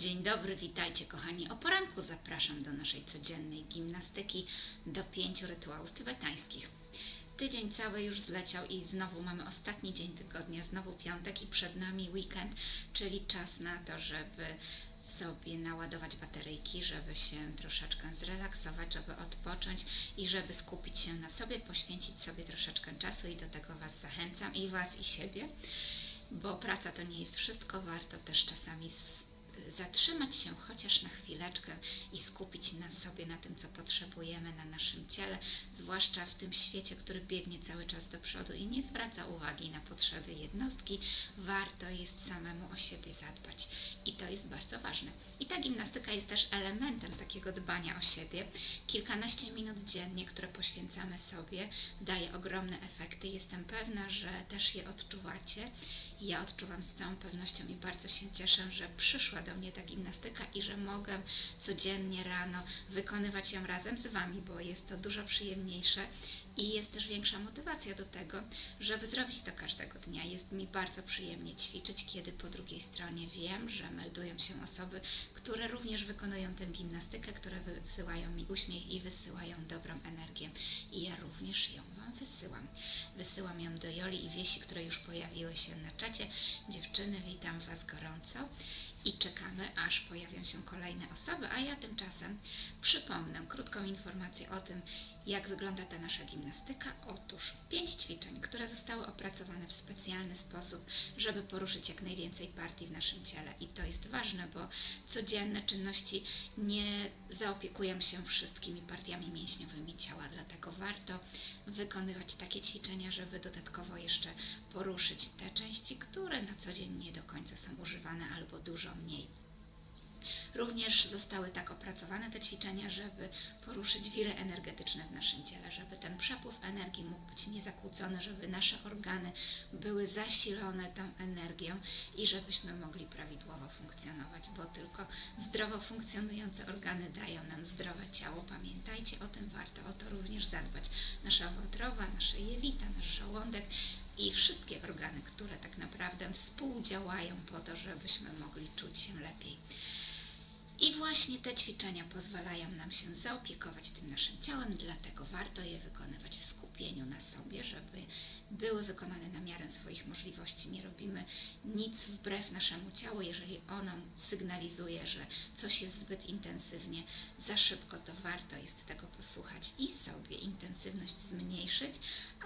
Dzień dobry, witajcie kochani. O poranku zapraszam do naszej codziennej gimnastyki do pięciu rytuałów tybetańskich. Tydzień cały już zleciał i znowu mamy ostatni dzień tygodnia, znowu piątek i przed nami weekend, czyli czas na to, żeby sobie naładować bateryjki, żeby się troszeczkę zrelaksować, żeby odpocząć i żeby skupić się na sobie, poświęcić sobie troszeczkę czasu i do tego Was zachęcam i Was i siebie, bo praca to nie jest wszystko, warto też czasami zatrzymać się chociaż na chwileczkę i skupić na sobie, na tym, co potrzebujemy, na naszym ciele, zwłaszcza w tym świecie, który biegnie cały czas do przodu i nie zwraca uwagi na potrzeby jednostki, warto jest samemu o siebie zadbać i to jest bardzo ważne. I ta gimnastyka jest też elementem takiego dbania o siebie. Kilkanaście minut dziennie, które poświęcamy sobie, daje ogromne efekty. Jestem pewna, że też je odczuwacie. Ja odczuwam z całą pewnością i bardzo się cieszę, że przyszła do mnie ta gimnastyka i że mogę codziennie rano wykonywać ją razem z Wami, bo jest to dużo przyjemniejsze i jest też większa motywacja do tego, żeby zrobić to każdego dnia. Jest mi bardzo przyjemnie ćwiczyć, kiedy po drugiej stronie wiem, że meldują się osoby, które również wykonują tę gimnastykę, które wysyłają mi uśmiech i wysyłają dobrą energię. I ja również ją wysyłam. Wysyłam ją do Joli i Wiesi, które już pojawiły się na czacie. Dziewczyny, witam Was gorąco i czekamy, aż pojawią się kolejne osoby, a ja tymczasem przypomnę krótką informację o tym, jak wygląda ta nasza gimnastyka. Otóż pięć ćwiczeń, które zostały opracowane w specjalny sposób, żeby poruszyć jak najwięcej partii w naszym ciele. I to jest ważne, bo codzienne czynności nie zaopiekują się wszystkimi partiami mięśniowymi ciała, dlatego warto wykonywać takie ćwiczenia, żeby dodatkowo jeszcze poruszyć te części, które na co dzień nie do końca są używane albo dużo mniej. Również zostały tak opracowane te ćwiczenia, żeby poruszyć wiry energetyczne w naszym ciele, żeby ten przepływ energii mógł być niezakłócony, żeby nasze organy były zasilone tą energią i żebyśmy mogli prawidłowo funkcjonować, bo tylko zdrowo funkcjonujące organy dają nam zdrowe ciało. Pamiętajcie o tym, warto o to również zadbać. Nasza wątroba, nasze jelita, nasz żołądek i wszystkie organy, które tak naprawdę współdziałają po to, żebyśmy mogli czuć się lepiej. I właśnie te ćwiczenia pozwalają nam się zaopiekować tym naszym ciałem, dlatego warto je wykonywać w skupieniu na sobie, żeby były wykonane na miarę swoich możliwości. Nie robimy nic wbrew naszemu ciału, jeżeli ono sygnalizuje, że coś jest zbyt intensywnie, za szybko, to warto jest tego posłuchać i sobie intensywność zmniejszyć,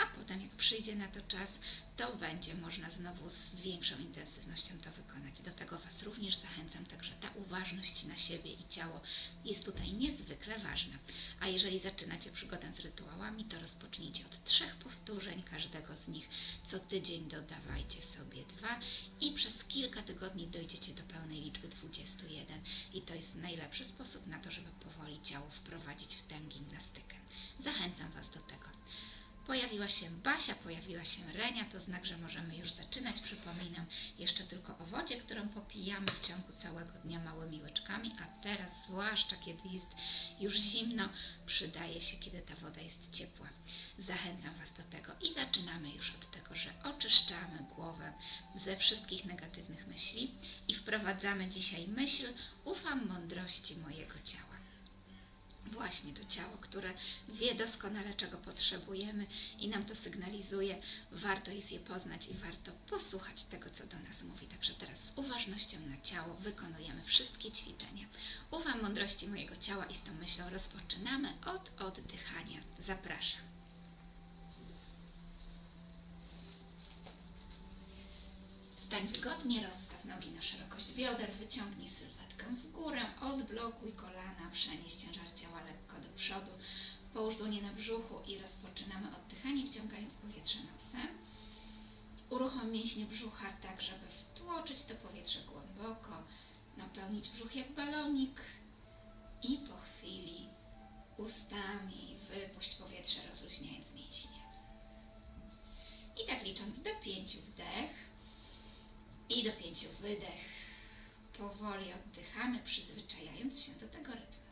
a potem jak przyjdzie na to czas, to będzie można znowu z większą intensywnością to wykonać. Do tego Was również zachęcam, także ta uważność na siebie i ciało jest tutaj niezwykle ważna. A jeżeli zaczynacie przygodę z rytuałami, to rozpocznijcie od trzech powtórzeń każdego z nich. Co tydzień dodawajcie sobie dwa i przez kilka tygodni dojdziecie do pełnej liczby 21. I to jest najlepszy sposób na to, żeby powoli ciało wprowadzić w tę gimnastykę. Zachęcam Was do tego. Pojawiła się Basia, pojawiła się Renia, to znak, że możemy już zaczynać. Przypominam jeszcze tylko o wodzie, którą popijamy w ciągu całego dnia małymi łyczkami, a teraz, zwłaszcza kiedy jest już zimno, przydaje się, kiedy ta woda jest ciepła. Zachęcam Was do tego i zaczynamy już od tego, że oczyszczamy głowę ze wszystkich negatywnych myśli i wprowadzamy dzisiaj myśl: ufam mądrości mojego ciała właśnie to ciało, które wie doskonale, czego potrzebujemy i nam to sygnalizuje. Warto jest je poznać i warto posłuchać tego, co do nas mówi. Także teraz z uważnością na ciało wykonujemy wszystkie ćwiczenia. Ufam mądrości mojego ciała i z tą myślą rozpoczynamy od oddychania. Zapraszam. Stań wygodnie, rozstaw nogi na szerokość bioder, wyciągnij sylwetkę w górę, odblokuj kolana, przenieś ciężar ciała lekko do przodu, połóż dłonie na brzuchu i rozpoczynamy oddychanie, wciągając powietrze nosem. Uruchom mięśnie brzucha tak, żeby wtłoczyć to powietrze głęboko, napełnić brzuch jak balonik i po chwili ustami wypuść powietrze, rozluźniając mięśnie. I tak licząc do pięciu wdech, i do pięciu wydech. Powoli oddychamy, przyzwyczajając się do tego rytmu.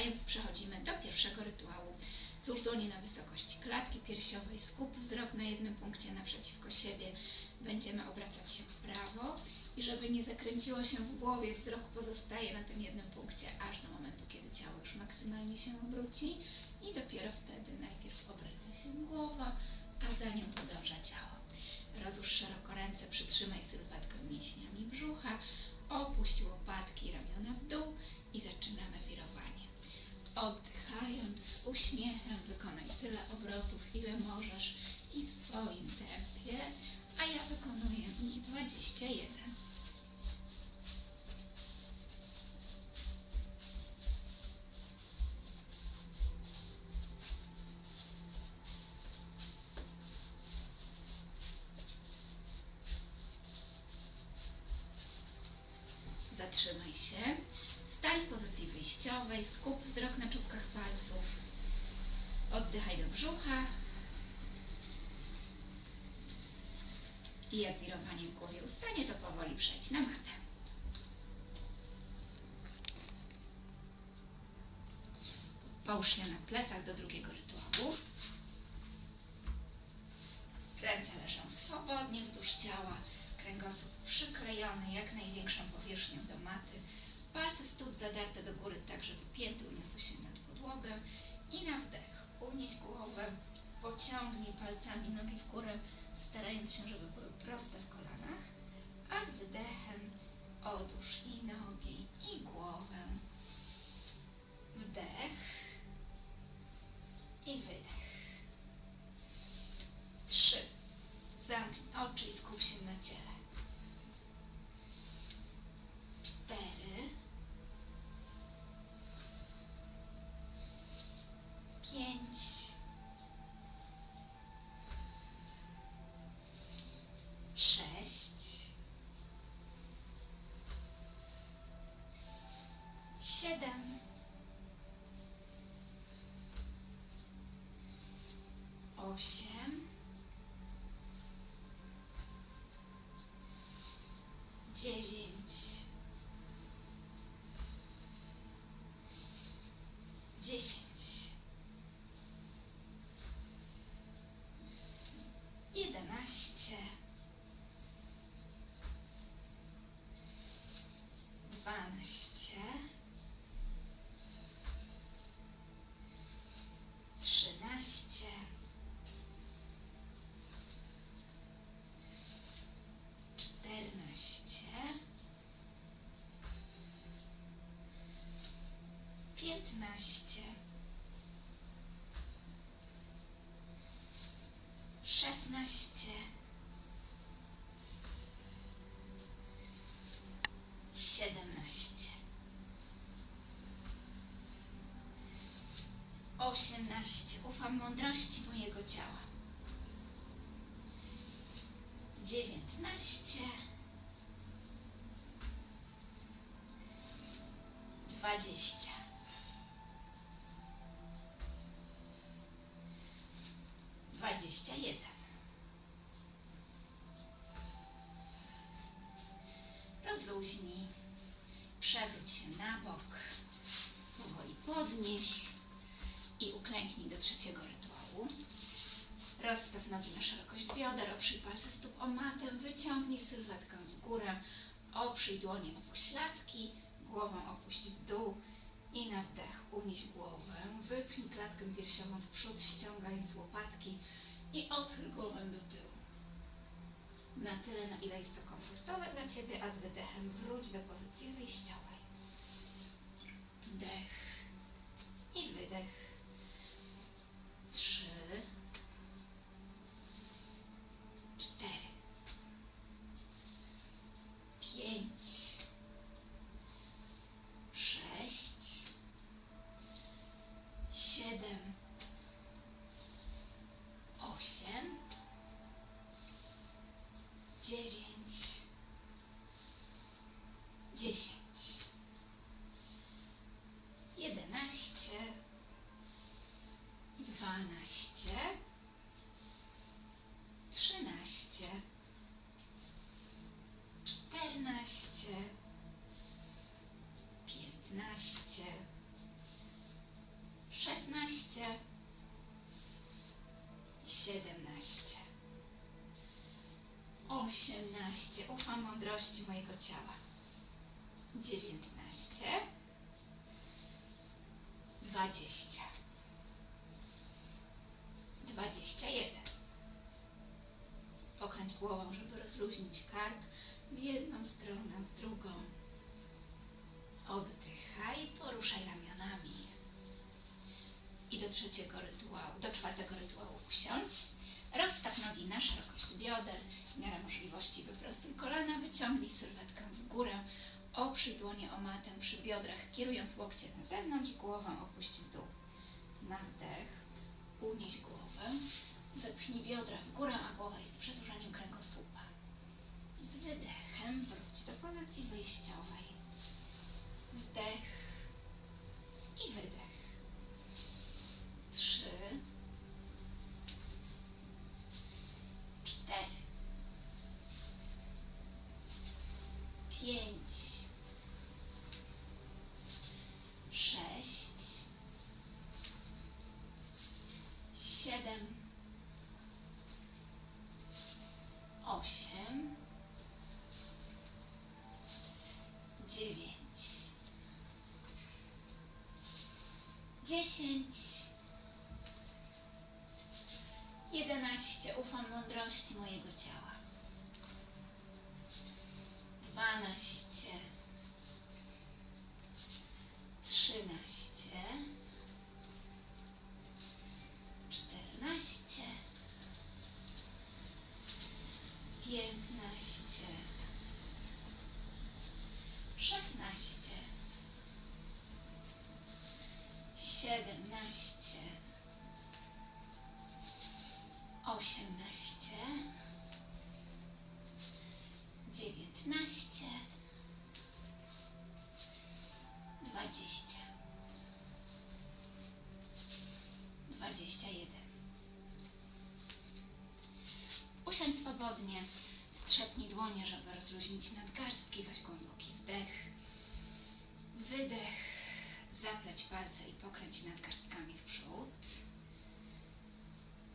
oddychając przechodzimy do pierwszego rytuału. Złóż dłonie na wysokości klatki piersiowej, skup wzrok na jednym punkcie naprzeciwko siebie. Będziemy obracać się w prawo i żeby nie zakręciło się w głowie, wzrok pozostaje na tym jednym punkcie, aż do momentu, kiedy ciało już maksymalnie się obróci i dopiero wtedy najpierw obraca się głowa, a za nią podąża ciało. Rozłóż szeroko ręce, przytrzymaj sylwetkę mięśniami brzucha, opuść łopatki, ramiona w dół i zaczynamy wirowanie. Oddychając z uśmiechem, wykonaj tyle obrotów, ile możesz i w swoim tempie, a ja wykonuję ich 21. Zatrzymaj się. Stań w pozycji wyjściowej, skup wzrok na czubkach palców. Oddychaj do brzucha. I jak wirowanie w głowie ustanie, to powoli przejdź na matę. Połóż się na plecach do drugiego rytuału. Ręce leżą swobodnie wzdłuż ciała, kręgosłup przyklejony jak największą powierzchnią do maty, palce stóp zadarte do góry tak, żeby pięty uniosły się nad podłogę i na wdech. Unieś głowę, pociągnij palcami nogi w górę, starając się, żeby były proste w kolanach, a z wydechem odłóż i nogi, Osiem. dziewięć, 18. Ufam mądrości mojego ciała. 19. 20. Dwadzieścia jeden. Rozluźnij. Przewróć się na bok. Powoli podnieś i uklęknij do trzeciego rytuału. Rozstaw nogi na szerokość bioder, oprzyj palce stóp o matę, wyciągnij sylwetkę w górę, oprzyj dłonie o pośladki, głową opuść w dół i na wdech unieś głowę, wypchnij klatkę piersiową w przód, ściągając łopatki i odchyl głowę do tyłu. Na tyle, na ile jest to komfortowe dla Ciebie, a z wydechem wróć do pozycji wyjściowej. 18. Ufam mądrości mojego ciała. 19. 20. 21. Pokręć głową, żeby rozluźnić kark w jedną stronę, w drugą. Oddychaj, poruszaj ramionami. I do trzeciego rytuału, do czwartego rytuału usiądź. Rozstaw nogi na szerokość bioder. W miarę możliwości wyprostuj kolana, wyciągnij sylwetkę w górę. Oprzyj dłonie o matę przy biodrach, kierując łokcie na zewnątrz, głową opuść w dół. Na wdech unieś głowę, wypchnij biodra w górę, a głowa jest przedłużeniem kręgosłupa. Z wydechem wróć do pozycji wyjściowej. Wdech piętnaście, szesnaście, siedemnaście, dłonie, żeby rozluźnić nadgarstki, weź głęboki wdech, wydech, zapleć palce i pokręć nadgarstkami w przód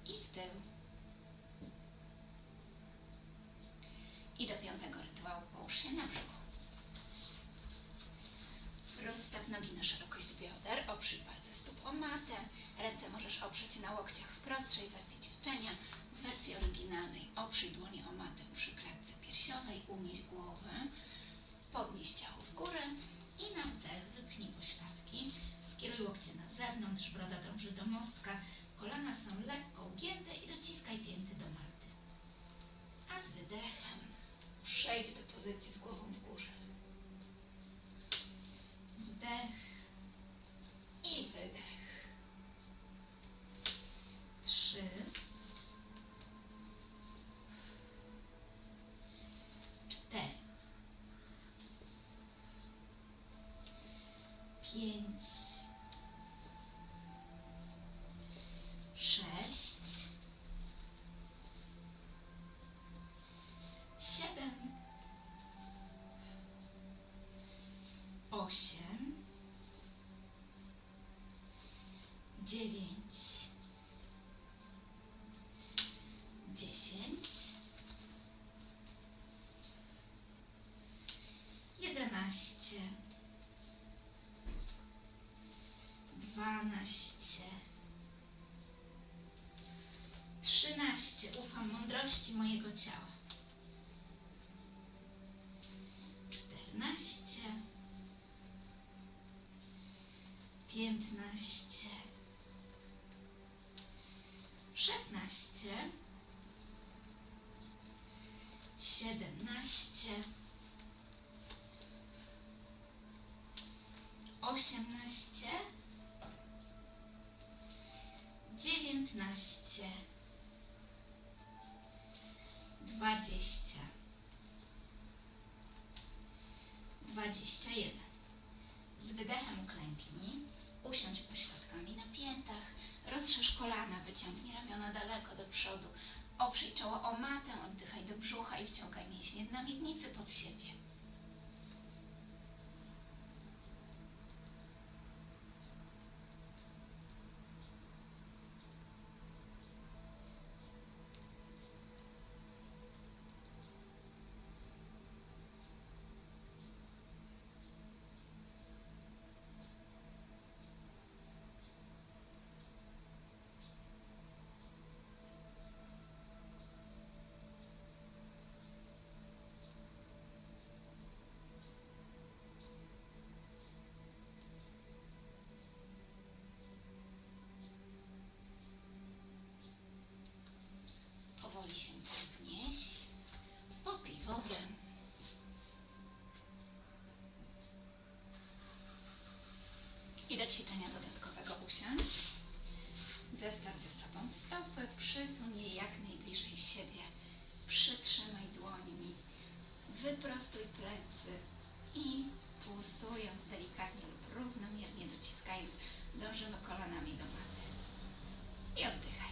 i w tył. I do piątego rytuału połóż się na brzuchu. Rozstaw nogi na szerokość bioder, oprzyj palce stóp o matę. Ręce możesz oprzeć na łokciach w prostszej wersji ćwiczenia. W wersji oryginalnej oprzyj dłonie o matę piersiowej, unieś głowę, Jedenaście. Dwanaście. Trzynaście. Ufam mądrości mojego ciała. Czternaście. Piętnaście. Dziewiętnaście. Dwadzieścia. Dwadzieścia jeden. Z wydechem uklęknij, usiądź pośladkami na piętach, rozszerz kolana, wyciągnij ramiona daleko do przodu, oprzyj czoło o matę, oddychaj do brzucha i wciągaj mięśnie na miednicy pod siebie. Wyprostuj plecy i pulsując delikatnie lub równomiernie dociskając, dążymy kolanami do maty. I oddychaj.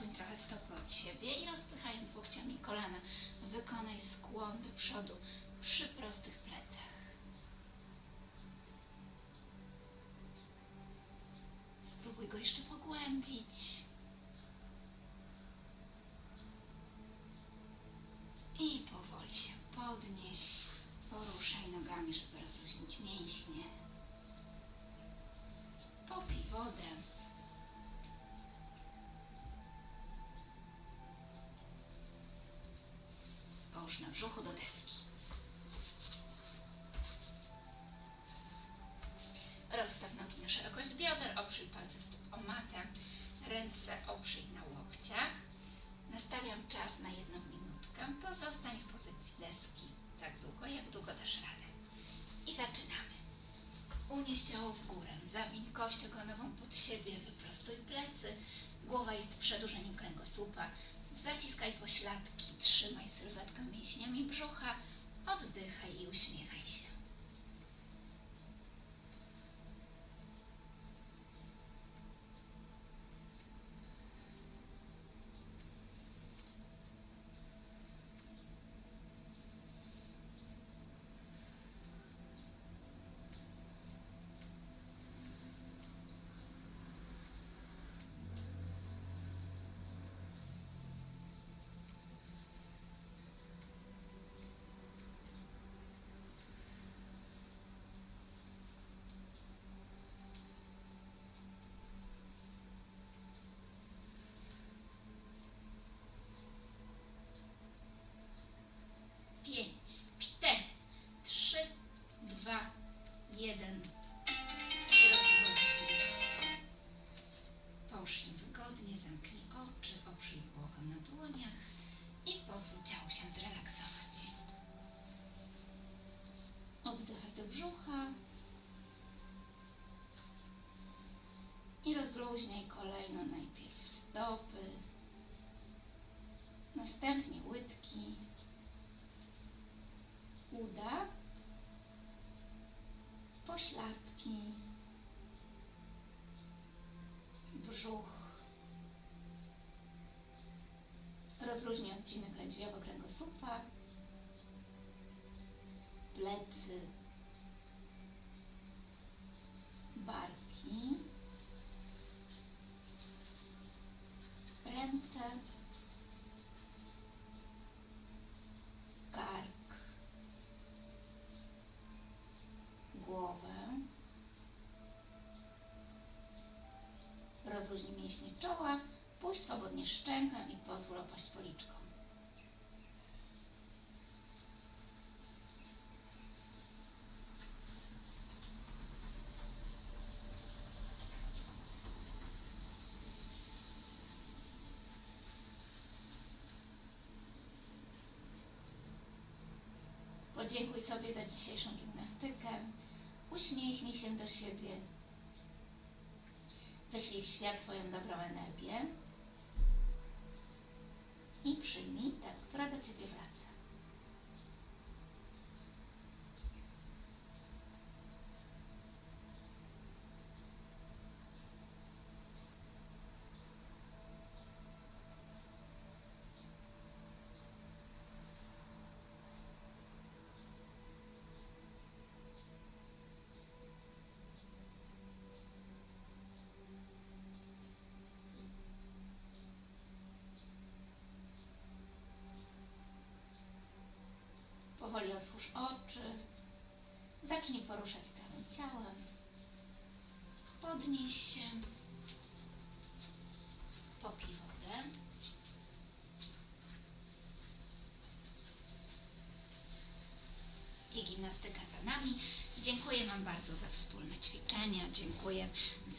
Odsuń trochę stopy od siebie i rozpychając łokciami kolana, wykonaj skłon do przodu przy prostych plecach. Rozluźniaj kolejno najpierw stopy, następnie łydki, uda, pośladki, brzuch. Rozluźnij odcinek lędźwiowo-kręgosłupa, plecy, Rozluźnij mięśnie czoła, puść swobodnie szczękę i pozwól opaść policzkom. Podziękuj sobie za dzisiejszą gimnastykę. Uśmiechnij się do siebie. Wyślij w świat swoją dobrą energię i przyjmij tę, która do Ciebie wraca. Powoli otwórz oczy. Zacznij poruszać całym ciałem. Podnieś się. Popij wodę. i gimnastyka za nami. Dziękuję Wam bardzo za wspólne dziękuję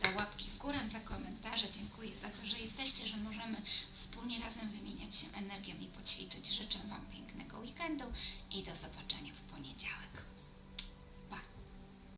za łapki w górę, za komentarze, dziękuję za to, że jesteście, że możemy wspólnie razem wymieniać się energią i poćwiczyć. Życzę Wam pięknego weekendu i do zobaczenia w poniedziałek.